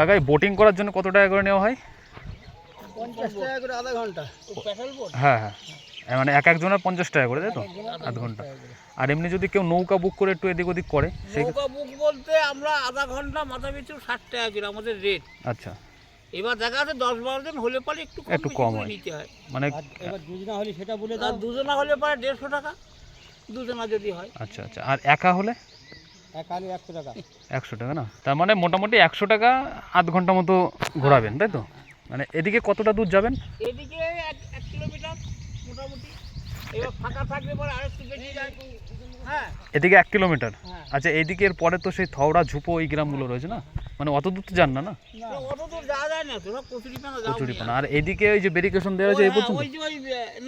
কাকা এই বোটিং করার জন্য কত টাকা করে নেওয়া হয়? পঞ্চাশ টাকা করে আধা ঘণ্টা। হ্যাঁ হ্যাঁ। মানে এক একজনের পঞ্চাশ টাকা করে তাই তো? আধ ঘণ্টা। আর এমনি যদি কেউ নৌকা বুক করে একটু এদিক ওদিক করে সেই নৌকা বুক বলতে আমরা আধা ঘণ্টা মাথা পিছু ষাট টাকা করে আমাদের রেট আচ্ছা। এবার দেখা যাচ্ছে দশ বারো জন হলে পরে একটু একটু কম হয়। নিতে হয়। মানে এবার দুজনা হলে সেটা বলে দাও। দুজনা হলে পরে দেড়শো টাকা দুজনা যদি হয়। আচ্ছা আচ্ছা। আর একা হলে? একশো টাকা। না? তার মানে মোটামুটি একশো টাকা আধ ঘণ্টা মতো ঘোরাবেন তাই তো? মানে এদিকে কতটা দূর যাবেন? এদিকে এক কিলোমিটার মোটামুটি। ফাঁকা থাকলে পরে আরেকটু বেশি যায়। হ্যাঁ। এদিকে এক কিলোমিটার? হ্যাঁ। আচ্ছা এদিকে এর পরে তো সেই থওড়া ঝুপো এই গ্রামগুলো রয়েছে না? মানে অত দূর তো যান না না? অত দূর যাওয়া যায় না তোরা কচুরিপানা যাও কচুরিপানা আর এদিকে ওই যে ব্যারিকেশন দেওয়া আছে এই পর্যন্ত? ওই যে ওই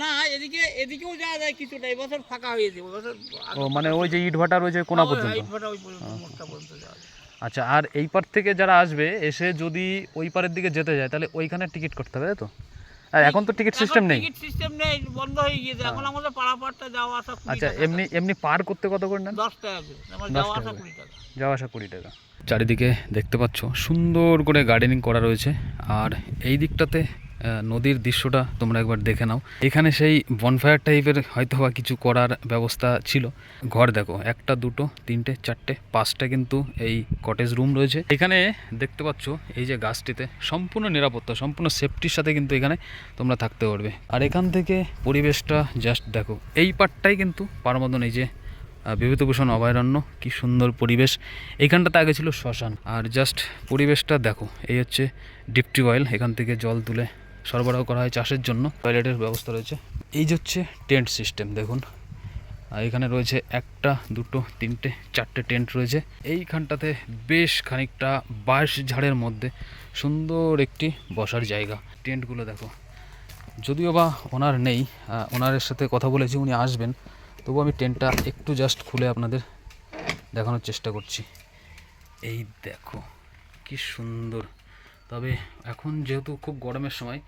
না এদিকে এদিকেও যাওয়া যায় কিছুটা এবছর ফাঁকা হয়েছে যাবে ও মানে ওই যে ইট ভাটার ওই যে কোনা পর্যন্ত? এই ওই পর্যন্ত মোড়টা পর্যন্ত যাওয়া যায়। আচ্ছা আর এই পার থেকে যারা আসবে এসে যদি ওই পারের দিকে যেতে যায় তাহলে ওইখানে টিকিট করতে হবে তাই তো? আর এখন তো টিকিট সিস্টেম নেই। টিকিট সিস্টেম নেই বন্ধ হয়ে গিয়েছে। এখন আমাদের পাড়াপাড়টা যাওয়া আসা কুড়ি আচ্ছা এমনি এমনি পার করতে কত করে নেন? দশ টাকা করে। আমার যাওয়া আসা কুড়ি টাকা। যাওয়া আসা কুড়ি টাকা। চারিদিকে দেখতে পাচ্ছ সুন্দর করে গার্ডেনিং করা রয়েছে। আর এই দিকটাতে নদীর দৃশ্যটা তোমরা একবার দেখে নাও। এখানে সেই বনফায়ার টাইপের হয়তো বা কিছু করার ব্যবস্থা ছিল। ঘর দেখো, একটা, দুটো, তিনটে, চারটে, পাঁচটা কিন্তু এই কটেজ রুম রয়েছে। এখানে দেখতে পাচ্ছ এই যে গাছটিতে সম্পূর্ণ নিরাপত্তা, সম্পূর্ণ সেফটির সাথে কিন্তু এখানে তোমরা থাকতে পারবে। আর এখান থেকে পরিবেশটা জাস্ট দেখো, এই পার্টটাই কিন্তু পার মতন এই যে বিভূতিভূষণ অভয়ারণ্য, কি সুন্দর পরিবেশ। এইখানটাতে আগে ছিল শ্মশান, আর জাস্ট পরিবেশটা দেখো, এই হচ্ছে ডিপটি অয়েল এখান থেকে জল তুলে সরবরাহ করা হয় চাষের জন্য। টয়লেটের ব্যবস্থা রয়েছে। এই যে হচ্ছে টেন্ট সিস্টেম, দেখুন। আর এখানে রয়েছে একটা, দুটো, তিনটে, চারটে টেন্ট রয়েছে। এইখানটাতে বেশ খানিকটা বাঁশ ঝাড়ের মধ্যে সুন্দর একটি বসার জায়গা। টেন্টগুলো দেখো। যদিও বা ওনার নেই ওনারের সাথে কথা বলেছি, উনি আসবেন। তবু আমি টেন্টটা একটু জাস্ট খুলে আপনাদের দেখানোর চেষ্টা করছি। এই দেখো, কি সুন্দর। তবে এখন যেহেতু খুব গরমের সময়,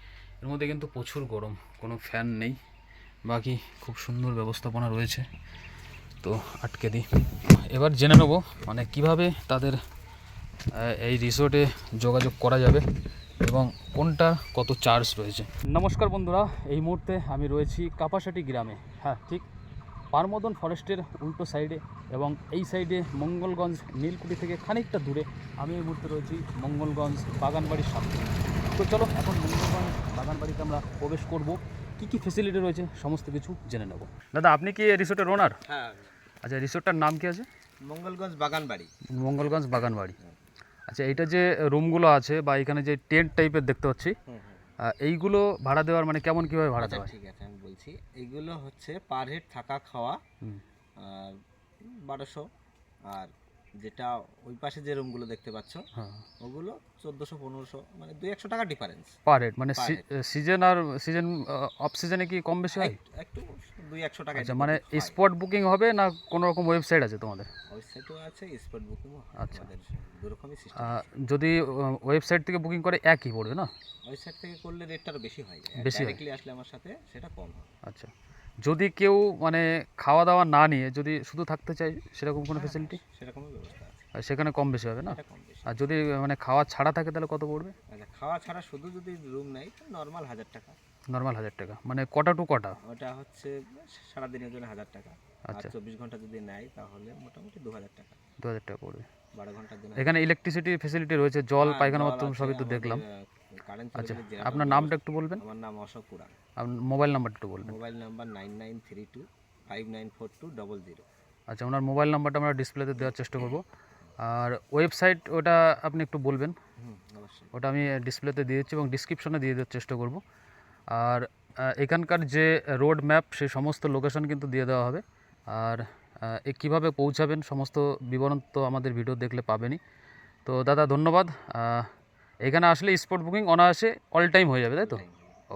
এর মধ্যে কিন্তু প্রচুর গরম, কোনো ফ্যান নেই, বাকি খুব সুন্দর ব্যবস্থাপনা রয়েছে। তো আটকে দিই। এবার জেনে নেব মানে কীভাবে তাদের এই রিসোর্টে যোগাযোগ করা যাবে এবং কোনটা কত চার্জ রয়েছে। নমস্কার বন্ধুরা, এই মুহূর্তে আমি রয়েছি কাপাসাটি গ্রামে। হ্যাঁ ঠিক পারমদন ফরেস্টের উল্টো সাইডে এবং এই সাইডে মঙ্গলগঞ্জ নীলকুঠি থেকে খানিকটা দূরে আমি এই মুহূর্তে রয়েছি মঙ্গলগঞ্জ বাগানবাড়ির সামনে। তো চলো এখন মঙ্গলগঞ্জ বাগানবাড়িতে আমরা প্রবেশ করব। কি কি ফেসিলিটি রয়েছে সমস্ত কিছু জেনে নেব। দাদা আপনি কি রিসোর্টের ওনার হ্যাঁ আচ্ছা রিসোর্টটার নাম কি আছে? মঙ্গলগঞ্জ বাগানবাড়ি। মঙ্গলগঞ্জ বাগানবাড়ি। আচ্ছা এইটা যে রুমগুলো আছে বা এখানে যে টেন্ট টাইপের দেখতে পাচ্ছি এইগুলো ভাড়া দেওয়ার মানে কেমন কীভাবে ভাড়া আচ্ছা দেওয়া ঠিক আছে। বলছি এগুলো হচ্ছে পার হেড থাকা খাওয়া আর বারোশো আর যেটা ওই পাশে যে রুমগুলো দেখতে পাচ্ছ হ্যাঁ। ওগুলো চোদ্দোশো পনেরোশো মানে দুই একশো টাকা ডিফারেন্স পার হেড মানে সিজন আর সিজন অফ সিজনে কি কম বেশি হয়? একটু দুই একশো টাকা আচ্ছা মানে স্পট বুকিং হবে না কোনো রকম ওয়েবসাইট আছে তোমাদের? ওয়েবসাইটও আছে স্পট বুকিংও আচ্ছা। দুরকমই যদি ওয়েবসাইট থেকে বুকিং করে একই পড়বে না? ওয়েবসাইট থেকে করলে রেটটা আরও বেশি হয়। বেশি আসলে আমার সাথে সেটা কম হয়। আচ্ছা। যদি কেউ মানে খাওয়া দাওয়া না নিয়ে যদি শুধু থাকতে চায় সেরকম কোনো ফেসিলিটি সেরকমই ব্যবস্থা আছে। সেখানে কম বেশি হবে না? আর যদি মানে খাওয়া ছাড়া থাকে তাহলে কত পড়বে? আচ্ছা খাওয়া ছাড়া শুধু যদি রুম নেই নর্মাল হাজার টাকা। নর্মাল হাজার টাকা। মানে কটা টু কটা? ওটা হচ্ছে সারাদিনের জন্য হাজার টাকা। আচ্ছা। চব্বিশ ঘণ্টা যদি নেয় তাহলে মোটামুটি দু হাজার টাকা। দু হাজার টাকা পড়বে। বারো ঘণ্টার জন্য এখানে ইলেকট্রিসিটি ফেসিলিটি রয়েছে জল পায়খানা বাথরুম সবই তো দেখলাম। আচ্ছা আপনার নামটা একটু বলবেন? আমার নাম অশোক পুরান আপনার মোবাইল নাম্বারটা একটু বলবেন। Mobile number nine nine three two five nine four two double zero. আচ্ছা ওনার মোবাইল নাম্বারটা আমরা ডিসপ্লেতে দেওয়ার চেষ্টা করব। আর ওয়েবসাইট ওটা আপনি একটু বলবেন। ওটা আমি ডিসপ্লেতে দিয়ে দিচ্ছি এবং ডিসক্রিপশনে দিয়ে দেওয়ার চেষ্টা করব। আর এখানকার যে রোড ম্যাপ সেই সমস্ত লোকেশন কিন্তু দিয়ে দেওয়া হবে। আর এ কীভাবে পৌঁছাবেন সমস্ত বিবরণ তো আমাদের ভিডিও দেখলে পাবেনই। তো দাদা ধন্যবাদ। এখানে আসলে স্পট বুকিং অনায়াসে অল টাইম হয়ে যাবে, তাই তো?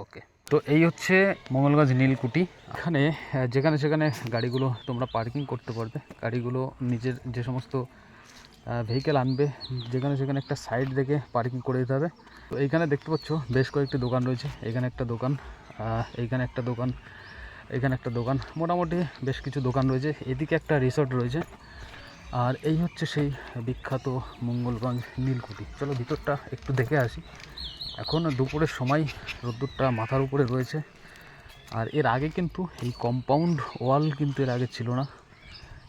ওকে তো এই হচ্ছে মঙ্গলগঞ্জ নীলকুটি। এখানে যেখানে সেখানে গাড়িগুলো তোমরা পার্কিং করতে পারবে। গাড়িগুলো নিজের যে সমস্ত ভেহিকেল আনবে, যেখানে সেখানে একটা সাইড দেখে পার্কিং করে দিতে হবে। তো এইখানে দেখতে পাচ্ছ, বেশ কয়েকটি দোকান রয়েছে। এখানে একটা দোকান এইখানে একটা দোকান, এখানে একটা দোকান। মোটামুটি বেশ কিছু দোকান রয়েছে। এদিকে একটা রিসর্ট রয়েছে। আর এই হচ্ছে সেই বিখ্যাত মঙ্গলগঞ্জ নীলকুঠি। চলো ভিতরটা একটু দেখে আসি। এখন দুপুরের সময় রোদ্দুরটা মাথার উপরে রয়েছে। আর এর আগে কিন্তু এই কম্পাউন্ড ওয়াল কিন্তু এর আগে ছিল না।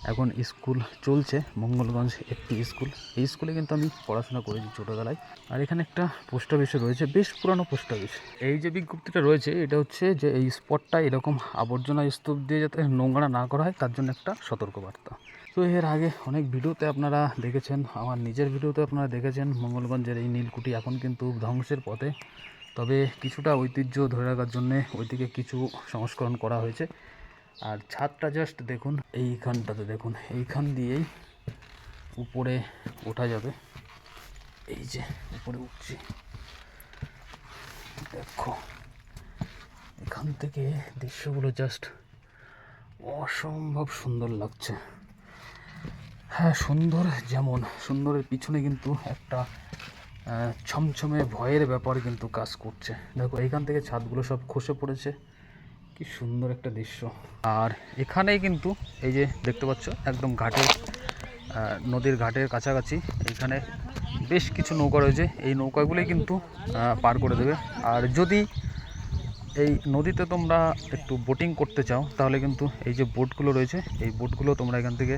এখন স্কুল চলছে, মঙ্গলগঞ্জ একটি স্কুল। এই স্কুলে কিন্তু আমি পড়াশোনা করেছি ছোটোবেলায়। আর এখানে একটা পোস্ট অফিসও রয়েছে, বেশ পুরানো পোস্ট অফিস এই যে বিজ্ঞপ্তিটা রয়েছে, এটা হচ্ছে যে এই স্পটটা এরকম আবর্জনা স্তূপ দিয়ে যাতে নোংরা না করা হয়, তার জন্য একটা সতর্কবার্তা। তো এর আগে অনেক ভিডিওতে আপনারা দেখেছেন, আমার নিজের ভিডিওতে আপনারা দেখেছেন, মঙ্গলগঞ্জের এই নীলকুঠি এখন কিন্তু ধ্বংসের পথে। তবে কিছুটা ঐতিহ্য ধরে রাখার জন্যে ওইদিকে কিছু সংস্করণ করা হয়েছে। আর ছাদটা জাস্ট দেখুন, এইখানটাতে দেখুন, এইখান দিয়েই উপরে ওঠা যাবে। এই যে, উপরে উঠছি। দেখো, এখান থেকে দৃশ্যগুলো জাস্ট অসম্ভব সুন্দর লাগছে। হ্যাঁ সুন্দর যেমন সুন্দরের পিছনে কিন্তু একটা ছমছমে ভয়ের ব্যাপার কিন্তু কাজ করছে। দেখো এখান থেকে ছাদগুলো সব খসে পড়েছে। কি সুন্দর একটা দৃশ্য। আর এখানেই কিন্তু এই যে দেখতে পাচ্ছ একদম আহ, নদীর ঘাটের কাছাকাছি এখানে বেশ কিছু নৌকা রয়েছে। এই নৌকাগুলোই কিন্তু পার করে দেবে। আর যদি এই নদীতে তোমরা একটু বোটিং করতে চাও তাহলে কিন্তু এই যে বোটগুলো রয়েছে এই বোটগুলো তোমরা এখান থেকে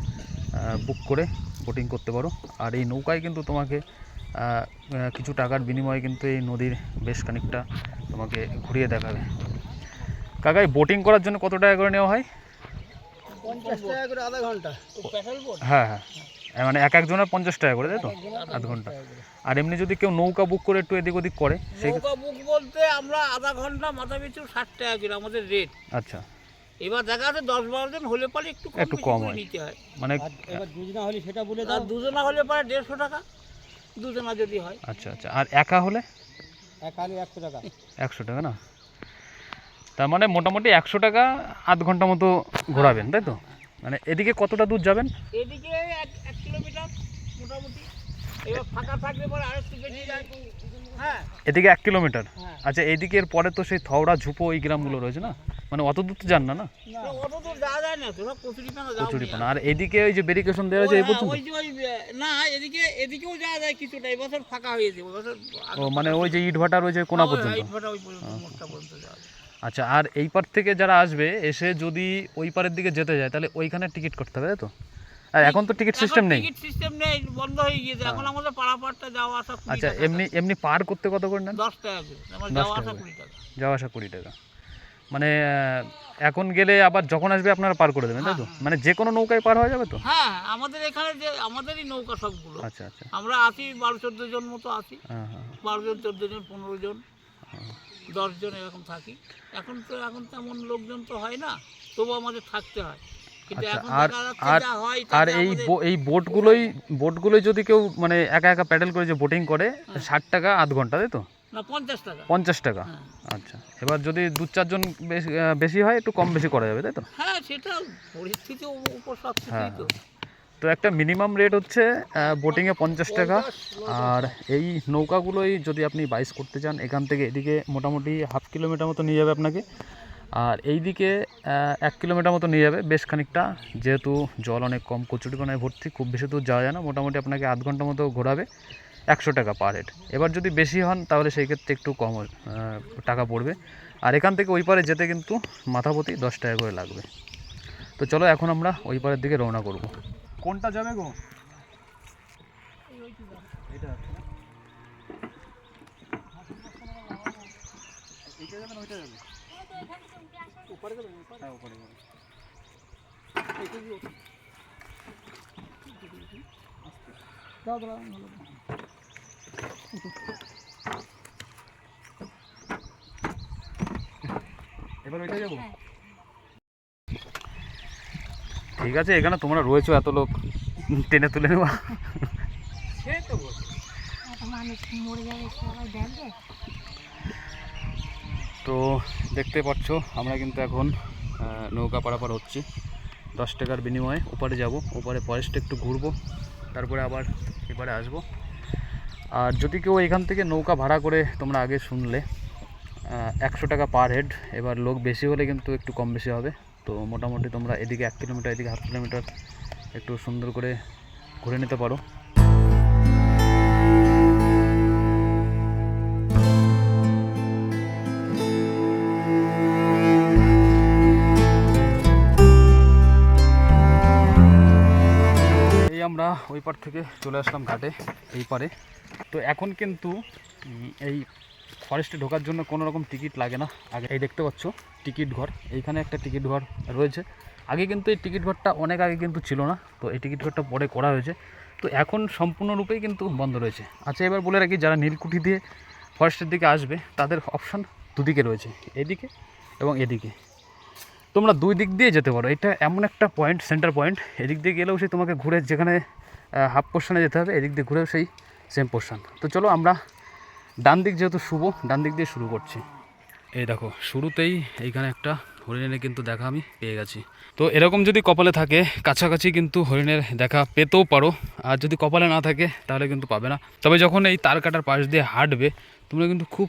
বুক করে বোটিং করতে পারো। আর এই নৌকায় কিন্তু তোমাকে কিছু টাকার বিনিময়ে কিন্তু এই নদীর বেশ খানিকটা তোমাকে ঘুরিয়ে দেখাবে। কাকাই বোটিং করার জন্য কত টাকা করে নেওয়া হয়? হ্যাঁ হ্যাঁ। মানে এক একজনের পঞ্চাশ টাকা করে তাই তো? আধ ঘণ্টা। আর এমনি যদি কেউ নৌকা বুক করে একটু এদিক ওদিক করে সেই বুক বলতে আমরা আধা ঘণ্টা মাথা পিছু ষাট টাকা করে আমাদের রেট আচ্ছা। এবার দেখা যাচ্ছে দশ বারো জন হলে পরে একটু একটু কম হয়। নিতে হয়। মানে এবার দুজনা হলে সেটা বলে দাও। দুজনা হলে পরে দেড়শো টাকা দুজনা যদি হয়। আচ্ছা আচ্ছা। আর একা হলে? এক আলু একশো টাকা। একশো টাকা না? তার মানে মোটামুটি একশো টাকা আধ ঘণ্টা মতো ঘোরাবেন তাই তো? মানে এদিকে কতটা দূর যাবেন? এদিকে এক এক কিলোমিটার মোটামুটি। এবার ফাঁকা থাকলে পরে আরেকটু বেশি যায়। হ্যাঁ। এদিকে এক কিলোমিটার? হ্যাঁ। আচ্ছা এইদিকে এর পরে তো সেই থওড়া ঝুপো ওই গ্রামগুলো রয়েছে না? মানে অত দূর তো যান না না? অত দূর যাওয়া যায় না তোরা কচুরিপানা যাও কচুরিপানা আর এইদিকে ওই যে ব্যারিকেশন দেওয়া আছে এই পর্যন্ত? ওই যে ওই না এদিকে এদিকেও যাওয়া যায় কিছুটা ফাঁকা হয়েছে ও মানে ওই যে কোনা পর্যন্ত? ইট ওই পর্যন্ত পর্যন্ত যাওয়া আচ্ছা আর এই পার থেকে যারা আসবে এসে যদি ওই পারের দিকে যেতে যায় তাহলে ওইখানে টিকিট করতে হবে তাই তো? আর এখন তো টিকিট সিস্টেম নেই। টিকিট সিস্টেম নেই বন্ধ হয়ে গিয়েছে। এখন আমাদের পাড়াপাড়টা যাওয়া আসা আচ্ছা এমনি এমনি পার করতে কত করে নেন? দশ টাকা করে। যাওয়া আসা করে। কুড়ি টাকা। যাওয়া আসা কুড়ি টাকা। মানে এখন গেলে আবার যখন আসবে আপনারা পার করে দেবেন তাই তো? মানে যে কোনো নৌকায় পার হয়ে যাবে তো? হ্যাঁ আমাদের এখানে যে আমাদেরই নৌকা সবগুলো। আচ্ছা আচ্ছা। আমরা আছি বারো চোদ্দ জন মতো আছি। হ্যাঁ হ্যাঁ বারো জন চোদ্দ জন পনেরো জন দশ জন এরকম থাকি। এখন তো এখন তেমন লোকজন তো হয় না তবু আমাদের থাকতে হয়। কিন্তু আচ্ছা, আর আর হয় আর এই এই বোটগুলোই বোটগুলোই যদি কেউ মানে একা একা প্যাডেল করে যে বোটিং করে হ্যাঁ। ষাট টাকা আধ ঘণ্টা তাই তো? না পঞ্চাশ টাকা। পঞ্চাশ টাকা? হ্যাঁ। আচ্ছা। এবার যদি দু চারজন বেশি হয় একটু কম বেশি করা যাবে তাই তো? হ্যাঁ সেটা পরিস্থিতি উপর সব হ্যাঁ, তো। তো একটা মিনিমাম রেট হচ্ছে বোটিংয়ে পঞ্চাশ টাকা। আর এই নৌকাগুলোই যদি আপনি বাইস করতে চান এখান থেকে এদিকে মোটামুটি হাফ কিলোমিটার মতো নিয়ে যাবে আপনাকে। আর এই দিকে এক কিলোমিটার মতো নিয়ে যাবে বেশ খানিকটা। যেহেতু জল অনেক কম কচুরিপানায় ভর্তি খুব বেশি দূর যাওয়া যায় না। মোটামুটি আপনাকে আধ ঘণ্টা মতো ঘোরাবে। একশো টাকা পার হেড এবার যদি বেশি হন তাহলে সেই ক্ষেত্রে একটু কম টাকা পড়বে। আর এখান থেকে ওই পারে যেতে কিন্তু মাথাপতি দশ টাকা করে লাগবে। তো চলো এখন আমরা ওই পারের দিকে রওনা করব। কোনটা যাবে গো? এটা এবার ওইটা যাব ঠিক আছে এখানে তোমরা রয়েছো এত লোক টেনে তুলে নেওয়া। তো দেখতে পাচ্ছ আমরা কিন্তু এখন নৌকা পারাপার হচ্ছি। দশ টাকার বিনিময়ে ওপারে যাব ওপারে ফরেস্টে একটু ঘুরবো তারপরে আবার এবারে আসব। আর যদি কেউ এখান থেকে নৌকা ভাড়া করে তোমরা আগে শুনলে একশো টাকা পার হেড, এবার লোক বেশি হলে কিন্তু একটু কম বেশি হবে। তো মোটামুটি তোমরা এদিকে এক কিলোমিটার, এদিকে হাফ কিলোমিটার একটু সুন্দর করে ঘুরে নিতে পারো। আমরা ওই পার থেকে চলে আসলাম ঘাটে, এই পারে। তো এখন কিন্তু এই ফরেস্টে ঢোকার জন্য কোনো রকম টিকিট লাগে না। আগে এই দেখতে পাচ্ছ টিকিট ঘর। এইখানে একটা টিকিট ঘর রয়েছে। আগে কিন্তু এই টিকিট ঘরটা অনেক আগে কিন্তু ছিল না, তো এই টিকিট ঘরটা পরে করা হয়েছে। তো এখন সম্পূর্ণরূপেই কিন্তু বন্ধ রয়েছে। আচ্ছা এবার বলে রাখি, যারা নীলকুঠি দিয়ে ফরেস্টের দিকে আসবে, তাদের অপশান দুদিকে রয়েছে, এদিকে এবং এদিকে। তোমরা দুই দিক দিয়ে যেতে পারো। এটা এমন একটা পয়েন্ট সেন্টার পয়েন্ট এদিক দিয়ে গেলেও সেই তোমাকে ঘুরে যেখানে হাফ পোর্শনে যেতে হবে, এদিক দিয়ে ঘুরেও সেই সেম পোর্শন তো চলো আমরা ডান দিক যেহেতু শুভ, ডান দিক দিয়ে শুরু করছি। এই দেখো, শুরুতেই এইখানে একটা হরিণের কিন্তু দেখা আমি পেয়ে গেছি। তো এরকম যদি কপালে থাকে, কাছাকাছি কিন্তু হরিণের দেখা পেতেও পারো। আর যদি কপালে না থাকে, তাহলে কিন্তু পাবে না। তবে যখন এই তার কাটার পাশ দিয়ে হাঁটবে, তোমরা কিন্তু খুব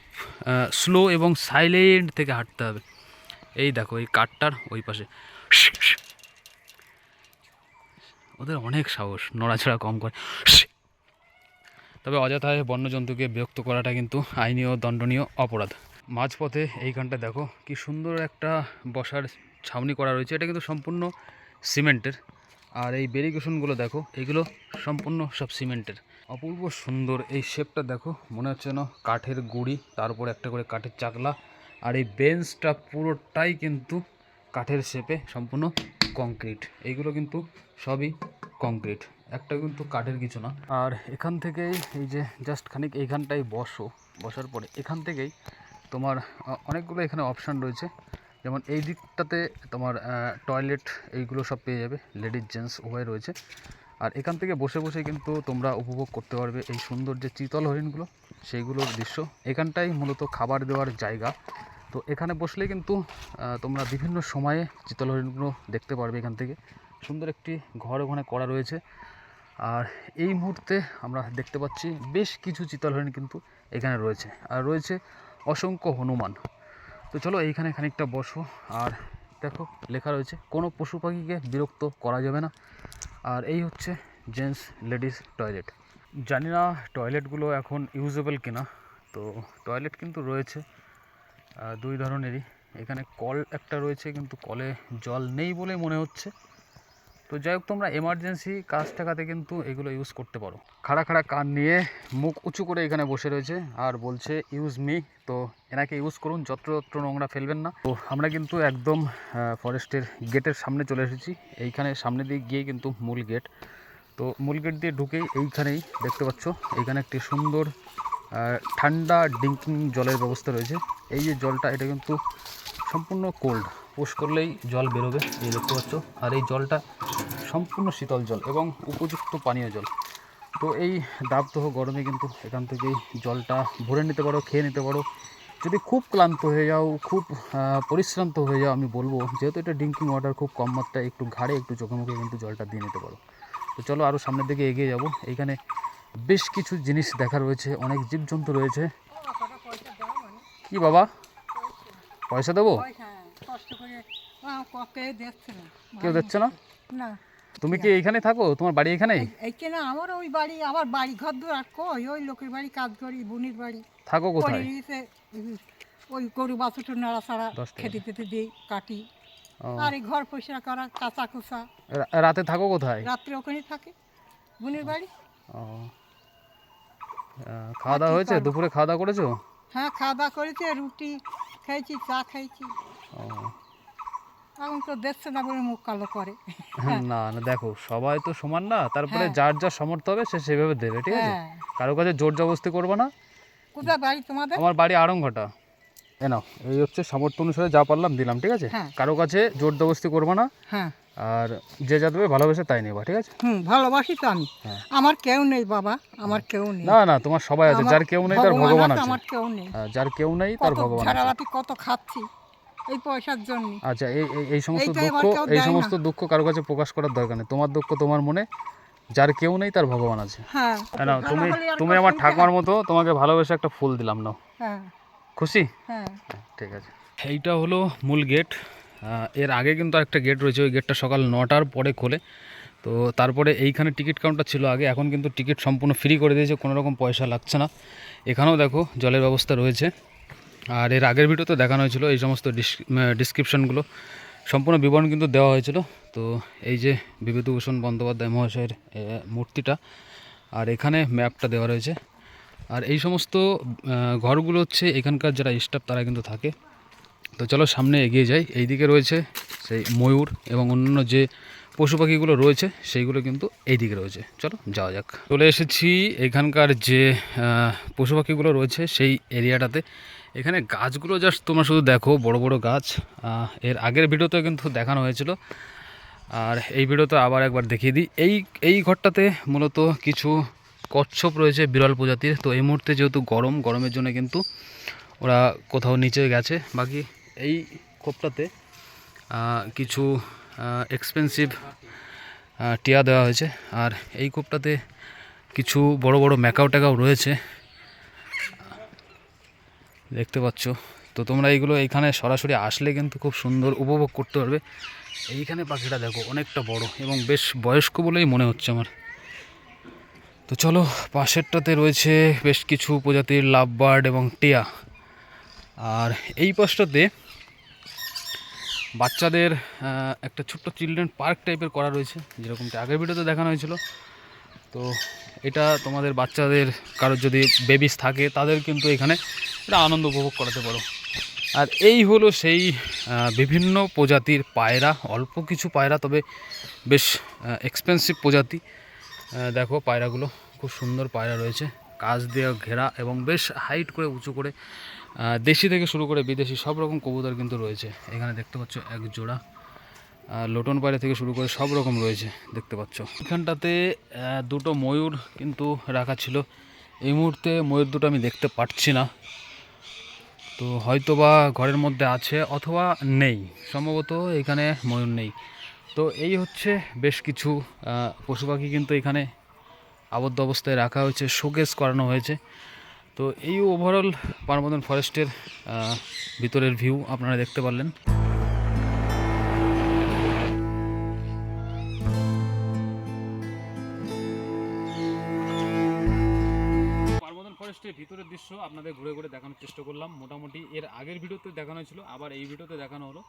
স্লো এবং সাইলেন্ট থেকে হাঁটতে হবে। এই দেখো, এই কাঠটার ওই পাশে। ওদের অনেক সাহস, নড়াচড়া কম করে। তবে অযথায় বন্যজন্তুকে বিরক্ত করাটা কিন্তু আইনি ও দণ্ডনীয় অপরাধ। মাঝপথে এইখানটা দেখো, কি সুন্দর একটা বসার ছাউনি করা রয়েছে। এটা কিন্তু সম্পূর্ণ সিমেন্টের। আর এই বেরিকেশনগুলো দেখো এইগুলো সম্পূর্ণ সব সিমেন্টের। অপূর্ব সুন্দর এই শেপটা দেখো, মনে হচ্ছে যেন কাঠের গুড়ি, তার উপর একটা করে কাঠের চাকলা। আর এই বেঞ্চটা পুরোটাই কিন্তু কাঠের শেপে সম্পূর্ণ কংক্রিট। এইগুলো কিন্তু সবই কংক্রিট। একটা কিন্তু কাঠের কিছু না। আর এখান থেকেই এই যে জাস্ট খানিক এইখানটায় বসো, বসার পরে এখান থেকেই তোমার অনেকগুলো এখানে অপশান রয়েছে। যেমন এই দিকটাতে তোমার টয়লেট এইগুলো সব পেয়ে যাবে, লেডিস জেন্টস উভয় রয়েছে। আর এখান থেকে বসে বসে কিন্তু তোমরা উপভোগ করতে পারবে এই সুন্দর যে চিতল হরিণগুলো, সেইগুলোর দৃশ্য। এখানটাই মূলত খাবার দেওয়ার জায়গা। তো এখানে বসলে কিন্তু তোমরা বিভিন্ন সময়ে চিতল হরিণগুলো দেখতে পারবে এখান থেকে। সুন্দর একটি ঘর ওখানে করা রয়েছে। আর এই মুহূর্তে আমরা দেখতে পাচ্ছি বেশ কিছু চিতল হরিণ কিন্তু এখানে রয়েছে। আর রয়েছে অসংখ্য হনুমান। তো চলো এইখানে খানিকটা বসো। আর দেখো, লেখা রয়েছে, কোনো পশু পাখিকে বিরক্ত করা যাবে না। আর এই হচ্ছে জেন্টস লেডিস টয়লেট। জানি না টয়লেটগুলো এখন ইউজেবল কিনা। তো টয়লেট কিন্তু রয়েছে। দুই ধরনেরই। এখানে কল একটা রয়েছে, কিন্তু কলে জল নেই বলে মনে হচ্ছে। তো যাই হোক, তোমরা এমার্জেন্সি কাজ টাকাতে কিন্তু এগুলো ইউজ করতে পারো। খাড়া খাড়া কান নিয়ে মুখ উঁচু করে এখানে বসে রয়েছে আর বলছে ইউজ মি তো এনাকে ইউজ করুন, যত্র যত্রতত্র নোংরা ফেলবেন না। তো আমরা কিন্তু একদম ফরেস্টের গেটের সামনে চলে এসেছি। এইখানে সামনে দিয়ে গিয়ে কিন্তু মূল গেট তো মূল গেট দিয়ে ঢুকেই এইখানেই দেখতে পাচ্ছ এইখানে একটি সুন্দর ঠান্ডা ড্রিঙ্কিং জলের ব্যবস্থা রয়েছে। এই যে জলটা, এটা কিন্তু সম্পূর্ণ কোল্ড পোষ করলেই জল বেরোবে, এই দেখতে পাচ্ছ। আর এই জলটা সম্পূর্ণ শীতল জল এবং উপযুক্ত পানীয় জল। তো এই দাবদহ গরমে কিন্তু এখান থেকেই জলটা ভরে নিতে পারো, খেয়ে নিতে পারো। যদি খুব ক্লান্ত হয়ে যাও, খুব পরিশ্রান্ত হয়ে যাও, আমি বলব, যেহেতু এটা ড্রিঙ্কিং ওয়াটার, খুব কম মাত্রায় একটু ঘাড়ে, একটু চোখে মুখে কিন্তু জলটা দিয়ে নিতে পারো। তো চলো আরও সামনের দিকে এগিয়ে যাব। এইখানে বেশ কিছু জিনিস দেখা রয়েছে অনেক জীবজন্তু রয়েছে। কি বাবা? পয়সা দেবো? পয়সা কষ্ট করে কে দেখছে না? কেউ দিচ্ছে না। না তুমি কি এইখানে থাকো? তোমার বাড়ি এখানেই এইখানে আমার ওই বাড়ি আমার বাড়ি ঘর দূর আর কই? ওই লোকের বাড়ি কাজ করি বোনের বাড়ি। থাকো কোথায়? ওই গরু বাছুর নাড়া ছাড়া খেতে দিই কাটি। আর এই ঘর পরিষ্কার করা কাঁচা কুচা। রাতে থাকো কোথায়? রাত্রে ওখানে থাকে বুনির বাড়ি। ও। খাওয়া দাওয়া হয়েছে? দুপুরে খাওয়া দাওয়া করেছ? হ্যাঁ খাওয়া দাওয়া করেছে রুটি খেয়েছি চা খেয়েছি এখন তো দেখছে না বলে মুখ কালো করে। না না দেখো সবাই তো সমান না তারপরে হ্যাঁ। যার যা সামর্থ্য হবে সে সেভাবে দেবে ঠিক আছে? হ্যাঁ। কারও কাছে জোর জবরদস্তি করব না। কোথায় বাড়ি তোমাদের? আমার বাড়ি আড়ংঘটা এ নাও এই হচ্ছে সামর্থ্য অনুসারে যা পারলাম দিলাম ঠিক আছে? হ্যাঁ। কারও কাছে জোর জবরদস্তি করব না। হ্যাঁ। আর যে যা দেবে ভালোবেসে তাই নেবা ঠিক আছে? হুম ভালোবাসি তো আমি। হ্যাঁ। আমার কেউ নেই বাবা আমার কেউ নেই। না না তোমার সবাই আছে যার কেউ নেই তার ভগবান আছে। আমার কেউ নেই। হ্যাঁ, যার কেউ নেই তার ভগবান আছে। কত খাচ্ছি এই পয়সার জন্য। আচ্ছা এই এই- সমস্ত দুঃখ এই সমস্ত দুঃখ কারও কাছে প্রকাশ করার দরকার নেই। তোমার দুঃখ তোমার মনে যার কেউ নেই তার ভগবান আছে। হ্যাঁ। না তুমি তুমি আমার ঠাকুমার মতো তোমাকে ভালোবেসে একটা ফুল দিলাম নাও। হ্যাঁ। খুশি? হ্যাঁ। ঠিক আছে। এইটা হলো মূল গেট এর আগে কিন্তু একটা গেট রয়েছে, ওই গেটটা সকাল নটার পরে খোলে। তো তারপরে এইখানে টিকিট কাউন্টার ছিল আগে, এখন কিন্তু টিকিট সম্পূর্ণ ফ্রি করে দিয়েছে কোনো রকম পয়সা লাগছে না। এখানেও দেখো জলের ব্যবস্থা রয়েছে। আর এর আগের ভিডিওতে দেখানো হয়েছিল এই সমস্ত ডিসক্রিপশানগুলো সম্পূর্ণ বিবরণ কিন্তু দেওয়া হয়েছিল। তো এই যে বিভূতিভূষণ বন্দ্যোপাধ্যায় মহাশয়ের মূর্তিটা, আর এখানে ম্যাপটা দেওয়া রয়েছে। আর এই সমস্ত ঘরগুলো হচ্ছে এখানকার যারা স্টাফ তারা কিন্তু থাকে। তো চলো সামনে এগিয়ে যাই। এইদিকে রয়েছে সেই ময়ূর এবং অন্যান্য যে পশু পাখিগুলো রয়েছে, সেইগুলো কিন্তু এইদিকে রয়েছে। চলো যাওয়া যাক। চলে এসেছি এখানকার যে পশু পাখিগুলো রয়েছে সেই এরিয়াটাতে। এখানে গাছগুলো জাস্ট তোমরা শুধু দেখো, বড় বড় গাছ। এর আগের ভিডিওতে কিন্তু দেখানো হয়েছিল। আর এই ভিডিওতে আবার একবার দেখিয়ে দিই। এই এই ঘরটাতে মূলত কিছু কচ্ছপ রয়েছে বিরল প্রজাতির। তো এই মুহূর্তে যেহেতু গরম, গরমের জন্য কিন্তু ওরা কোথাও নিচে গেছে। বাকি এই খোপটাতে কিছু এক্সপেন্সিভ টিয়া দেওয়া হয়েছে। আর এই কূপটাতে কিছু বড় বড় ম্যাকাও ট্যাকাও রয়েছে। দেখতে পাচ্ছ। তো তোমরা এইগুলো এইখানে সরাসরি আসলে কিন্তু খুব সুন্দর উপভোগ করতে পারবে। এইখানে পাখিটা দেখো, অনেকটা বড় এবং বেশ বয়স্ক বলেই মনে হচ্ছে আমার। তো চলো, পাশেরটাতে রয়েছে বেশ কিছু প্রজাতির লাভ বার্ড এবং টিয়া। আর এই পাশটাতে বাচ্চাদের একটা ছোট্ট চিলড্রেন পার্ক টাইপের করা রয়েছে, যেরকমটা আগের ভিডিওতে দেখানো হয়েছিল। তো এটা তোমাদের বাচ্চাদের, কারোর যদি বেবিস থাকে, তাদের কিন্তু এখানে এটা আনন্দ উপভোগ করাতে পারো। আর এই হলো সেই বিভিন্ন প্রজাতির পায়রা, অল্প কিছু পায়রা, তবে বেশ এক্সপেন্সিভ প্রজাতি। দেখো পায়রাগুলো, খুব সুন্দর পায়রা রয়েছে। কাজ দিয়ে ঘেরা এবং বেশ হাইট করে উঁচু করে দেশি থেকে শুরু করে বিদেশি সব রকম কবুতর কিন্তু রয়েছে। এখানে দেখতে পাচ্ছ এক জোড়া। লোটন পায়রা থেকে শুরু করে সব রকম রয়েছে, দেখতে পাচ্ছ। এখানটাতে দুটো ময়ূর কিন্তু রাখা ছিল। এই মুহূর্তে ময়ূর দুটো আমি দেখতে পাচ্ছি না। তো হয়তো বা ঘরের মধ্যে আছে অথবা নেই। সম্ভবত এখানে ময়ূর নেই। তো এই হচ্ছে বেশ কিছু পশু পাখি কিন্তু এখানে আবদ্ধ অবস্থায় রাখা হয়েছে, শোকেস করানো হয়েছে। তো এই ওভারঅল পারমদন ফরেস্টের ভিতরের ভিউ আপনারা দেখতে পারলেন। ফরেস্টের ভিতরের দৃশ্য আপনাদের ঘুরে ঘুরে দেখানোর চেষ্টা করলাম। মোটামুটি এর আগের ভিডিওতে দেখানো ছিল আবার এই ভিডিওতে দেখানো হলো।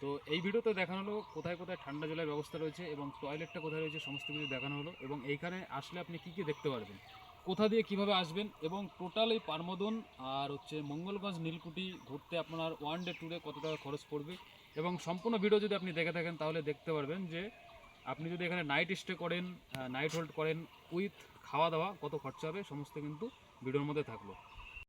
তো এই ভিডিওতে দেখানো হলো কোথায় কোথায় ঠান্ডা জলের ব্যবস্থা রয়েছে এবং টয়লেটটা কোথায় রয়েছে, সমস্ত কিছু দেখানো হলো এবং এইখানে আসলে আপনি কী কী দেখতে পারবেন? কোথা দিয়ে কীভাবে আসবেন এবং টোটাল এই পারমদন আর হচ্ছে মঙ্গলগঞ্জ, নীলকুঠি ঘুরতে আপনার ওয়ান ডে ট্যুরে কত টাকা খরচ পড়বে? এবং সম্পূর্ণ ভিডিও যদি আপনি দেখে থাকেন, তাহলে দেখতে পারবেন যে আপনি যদি এখানে নাইট স্টে করেন নাইট হোল্ড করেন উইথ খাওয়া দাওয়া, কত খরচা হবে, সমস্ত কিন্তু ভিডিওর মধ্যে থাকল।